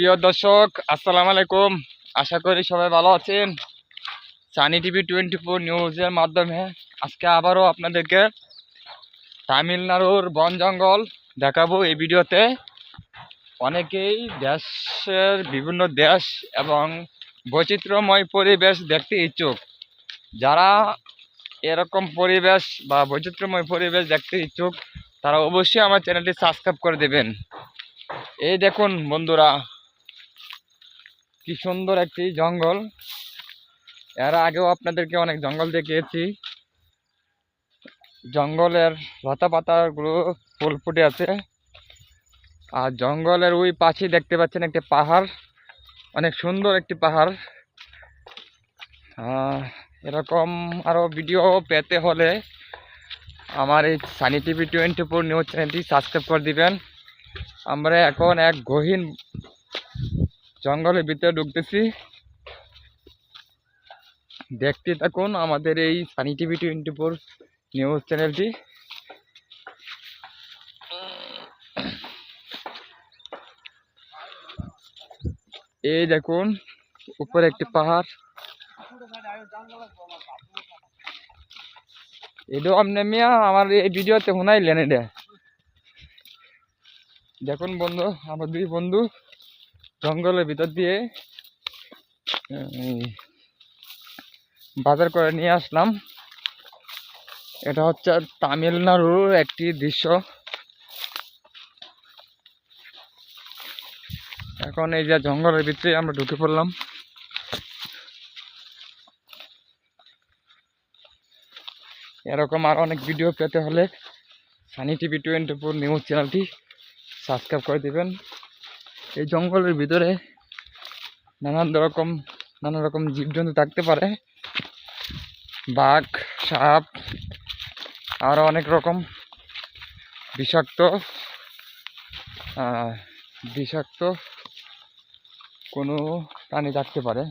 প্রিয় দর্শক, আসসালামু আলাইকুম। আশা করি সবাই ভালো আছেন। সানি টিভি টোয়েন্টি ফোর নিউজের মাধ্যমে আজকে আবারও আপনাদেরকে তামিলনাড়ুর বন জঙ্গল দেখাবো এই ভিডিওতে। অনেকেই দেশের বিভিন্ন দেশ এবং বৈচিত্র্যময় পরিবেশ দেখতে ইচ্ছুক। যারা এরকম পরিবেশ বা বৈচিত্র্যময় পরিবেশ দেখতে ইচ্ছুক, তারা অবশ্যই আমার চ্যানেলটি সাবস্ক্রাইব করে দেবেন। এই দেখুন বন্ধুরা কি সুন্দর একটি জঙ্গল। এর আগেও আপনাদেরকে অনেক জঙ্গল দেখিয়েছি। জঙ্গলের লতা পাতাগুলো ফুল ফুটে আছে। আর জঙ্গলের ওই পাশে দেখতে পাচ্ছেন একটি পাহাড়। অনেক সুন্দর একটি পাহাড়। এরকম আরও ভিডিও পেতে হলে আমার এই Sunny TV twenty four news চ্যানেলটি সাবস্ক্রাইব করে দিবেন। আমরা এখন এক গহীন জঙ্গলের ভিতরে ঢুকতেছি। দেখতে থাকুন আমাদের এই Sunny TV twenty four news চ্যানেলটি এই দেখুন, উপরে একটি পাহাড়। এটাও আপনি মিয়া, আমার এই ভিডিওতে শোনাইলেন এটা। দেখুন বন্ধু, আমার দুই বন্ধু। জঙ্গলের ভিতর দিয়ে বাজার করে নিয়ে আসলাম। এটা হচ্ছে তামিলনাড়ুর একটি দৃশ্য। এখন এই যে জঙ্গলের ভিতরে আমরা ঢুকে পড়লাম। এরকম আর অনেক ভিডিও পেতে হলে Sunny TV twenty four news চ্যানেলটি সাবস্ক্রাইব করে দিবেন। এই জঙ্গলের ভিতরে নানান রকম নানা রকম জীবজন্তু থাকতে পারে। বাঘ, সাপ আরও অনেক রকম বিষাক্ত বিষাক্ত কোনো প্রাণী থাকতে পারে।